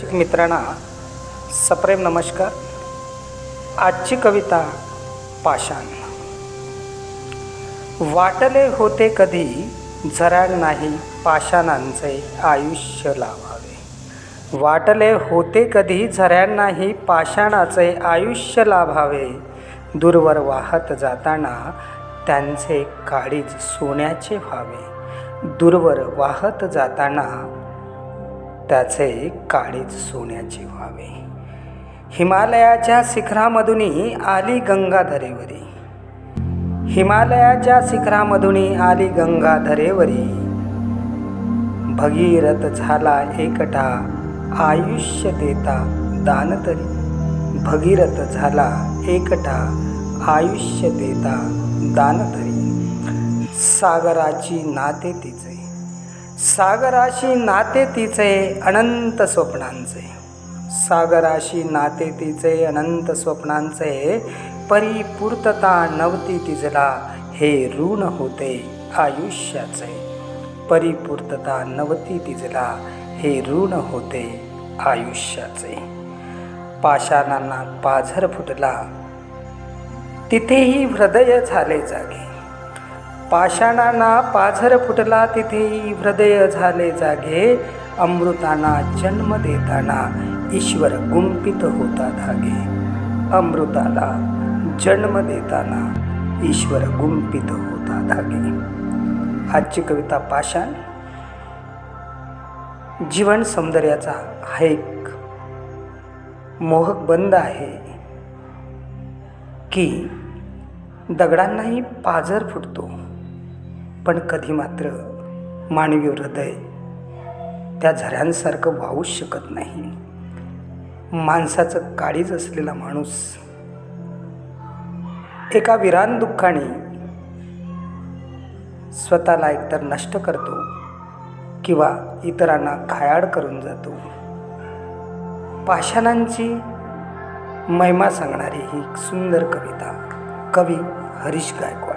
शिक मित्रांना सप्रेम नमस्कार. आजची कविता पाषाण. वाटले होते कधी जरा नाही पाषाणांचे आयुष्य लाभावे वाटले होते कधी झऱ्यांनाही पाषाणाचे आयुष्य लाभावे. दूरवर वाहत जाताना त्यांचे काळीज सोन्याचे व्हावे. दूरवर वाहत जाताना त्याचे काळीज सोन्याचे व्हावे. हिमालयाच्या शिखरामधूनही आली गंगाधरेवरी. हिमालयाच्या शिखरामधूनही आली गंगाधरेवरी. भगीरथ झाला एकटा आयुष्य देता दानतरी भगीरथ झाला एकटा आयुष्य देता दानतरी सागराची नाते तिचे. सागराशी नाते तिचे अनंत स्वप्नांचे. सागराशी नाते तिचे अनंत स्वप्नांचे. परिपूर्तता नव्हती तिजला हे ऋण होते आयुष्याचे. परिपूर्तता नव्हती तिजला हे ऋण होते आयुष्याचे. पाषाणांना पाझर फुटला. तिथेही हृदय झाले जागे. पाषाणांना पाझर फुटला तिथेही हृदय झाले जागे. अमृताना जन्म देताना ईश्वर गुंपित होता धागे. अमृताला जन्म देताना ईश्वर गुंपित होता धागे. आजची कविता पाषाण. जीवन सौंदर्याचा हा एक मोहक बंद आहे की दगडांनाही पाझर फुटतो. पण कधी मात्र मानवी हृदय त्या झऱ्यांसारखं वाहूच शकत नाही. माणसाचं काळीज असलेला माणूस एका विरान दुःखाने स्वतःला एकतर नष्ट करतो किंवा इतरांना घायाळ करून जातो. पाषाणांची महिमा सांगणारी ही सुंदर कविता कवी हरीश गायकवाड.